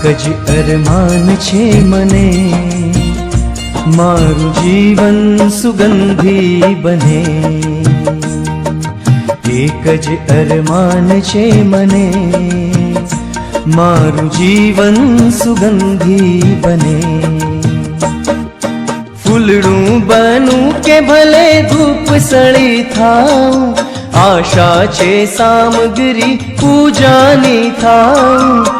એક જ અરમાન છે મને. મારું જીવન સુગંધી બને. એક જ અરમાન છે મને. મારું જીવન સુગંધી બને. ફૂલડું બનું કે ભલે ધૂપ સળી થાઉં, આશા છે સામગ્રી પૂજાની થાઉં.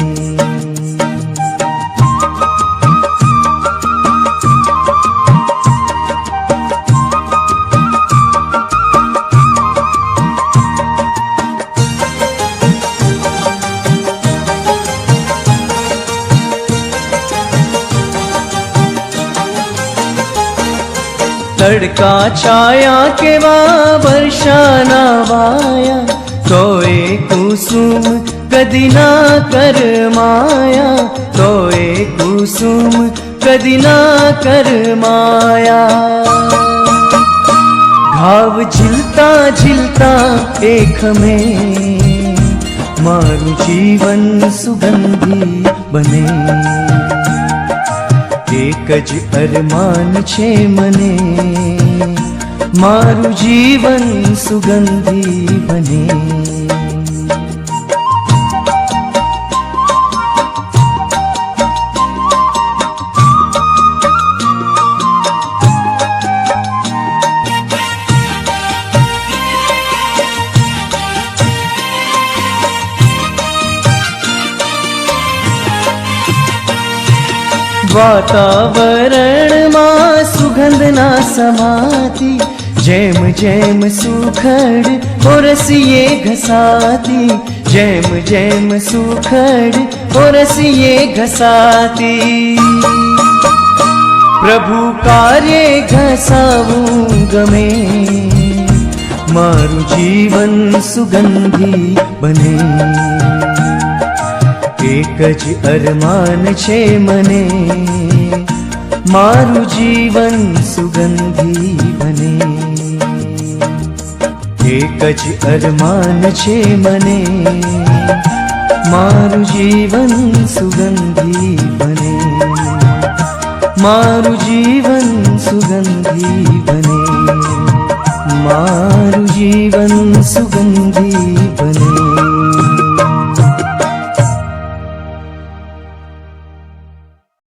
तड़का छाया के वा वर्षा तो एक कुसुम कदी ना कर माया तोए कुसुम कदी ना कर माया। भाव झिलता झिलता एक में मारू जीवन सुगंधी बने। એક જ અરમાન છે મને. મારું જીવન સુગંધી બને. वातावरण मा सुगंध ना समाती, जैम जैम सुखड होरसिये घसाती, जैम जैम सुखड होरसिये घसाती। प्रभु कार्य घसाऊ गमे, मारु जीवन सुगंधी बने। એક જ અરમાન છે મને. મારું જીવન સુગંધી બને. એક જ અરમાન છે મને. મારું જીવન સુગંધી બને. મારું જીવન સુગંધી બને. મારું જીવન સુગંધી બને.